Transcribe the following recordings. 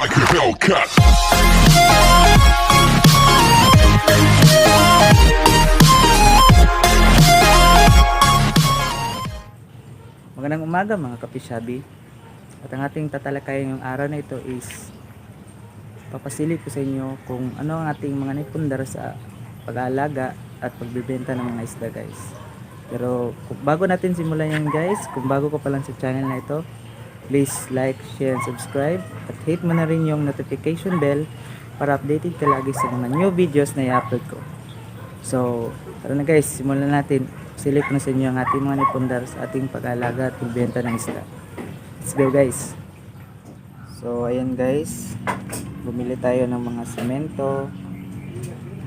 like a Hellcat. Magandang umaga mga kapisyabi. At ang ating tatalakayan yung araw na ito is papasilip ko sa inyo kung ano ang ating mga naipundar sa pag-aalaga at pagbibenta ng mga isda guys. Pero bago natin simulan yan guys, kung bago ka pa lang sa channel na ito, please like, share, and subscribe. At hit mo na rin yung notification bell para updated ka lagi sa mga new videos na i-upload ko. So, tara na guys, simulan natin. Silip na sa inyo ang ating mga nipundar sa ating pag-alaga at pagbenta ng isda. Let's go guys! So, ayan guys. Bumili tayo ng mga semento,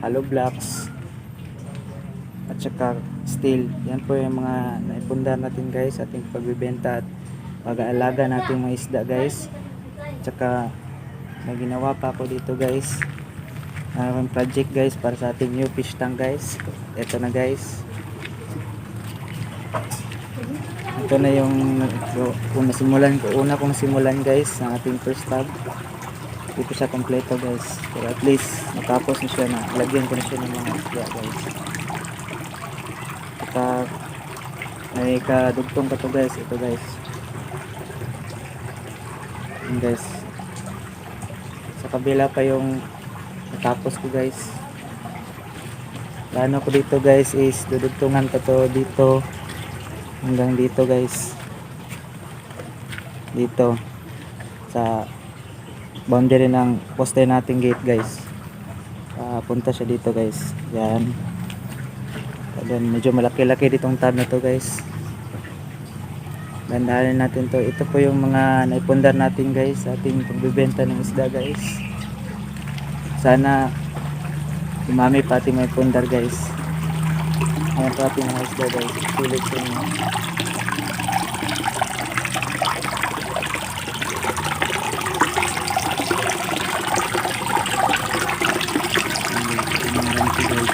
hollow blocks, at saka steel. Yan po yung mga naipundar natin guys ating pagbibenta at pag-aalaga nating mga isda guys. At saka may ginawa pa ako dito guys. Mayroong project guys para sa ating new fish tank guys. Ito na guys. Ito na yung kung nasimulan ko, una kong simulan guys ng ating first tag. Hindi ko siya kompleto guys. Pero at least natapos na siya na lagyan ko na siya ng mga isda guys. At may kadugtong ka to guys. Ito guys. Yun guys. Sa kabila pa yung natapos ko guys. Plano ko dito guys is dudugtungan ko to dito hanggang dito guys dito sa boundary ng poste nating gate guys papunta siya dito guys yan then medyo malaki-laki ditong tab na to guys Dandahanin natin to ito po yung mga naipundar natin guys ating pagbibenta ng isda guys sana umami pati may pundar guys Ayan po ating mga isda guys. Sulit sa inyo. Ayan, ayan, ayan po, guys.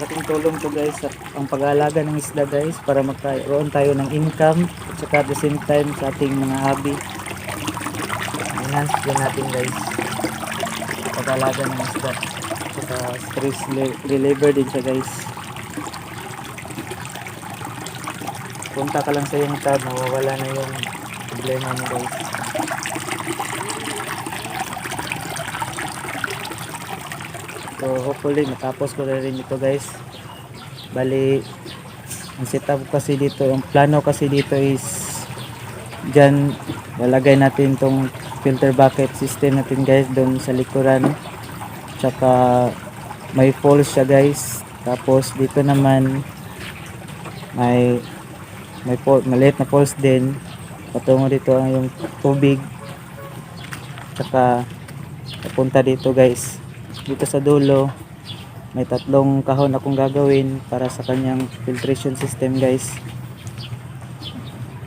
Laking tulong to guys sa ang pag-aalaga ng isda guys para magkaroon tayo ng income at saka at the same time sa ating mga hobby. Enhance din natin guys pag-aalaga ng isda at saka stress reliever din siya guys. Punta ka lang sa yung tab, mawawala na yung problema mo guys. So hopefully matapos ko na rin ito guys. Bali ang setup kasi dito, ang plano kasi dito is dyan lalagay natin tong filter bucket system natin guys doon sa likuran. Tsaka may falls siya guys. Tapos dito naman may may fall, maliit na falls din. Patungo dito ang yung tubig. Tsaka papunta dito guys dito sa dulo may tatlong kahon akong gagawin para sa kanyang filtration system guys.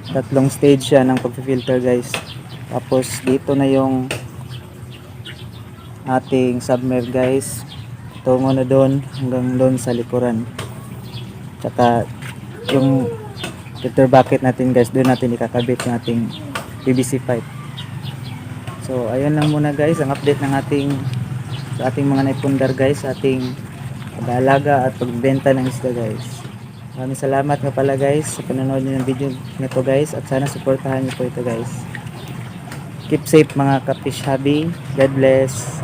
Tatlong stage siya ng pag-filter guys. Tapos dito na yung ating submerge guys. Tungo na doon hanggang doon sa likuran. Tsaka yung filter bucket natin guys doon natin ikakabit yung ating PVC pipe. So ayun lang muna guys ang update ng ating sa ating mga naipundar guys sa ating pag-aalaga at pagbenta ng isda guys. Maraming salamat nga pala guys sa panonood nyo ng video nito guys. At sana supportahan nyo po ito guys. Keep safe mga kapish hobby God bless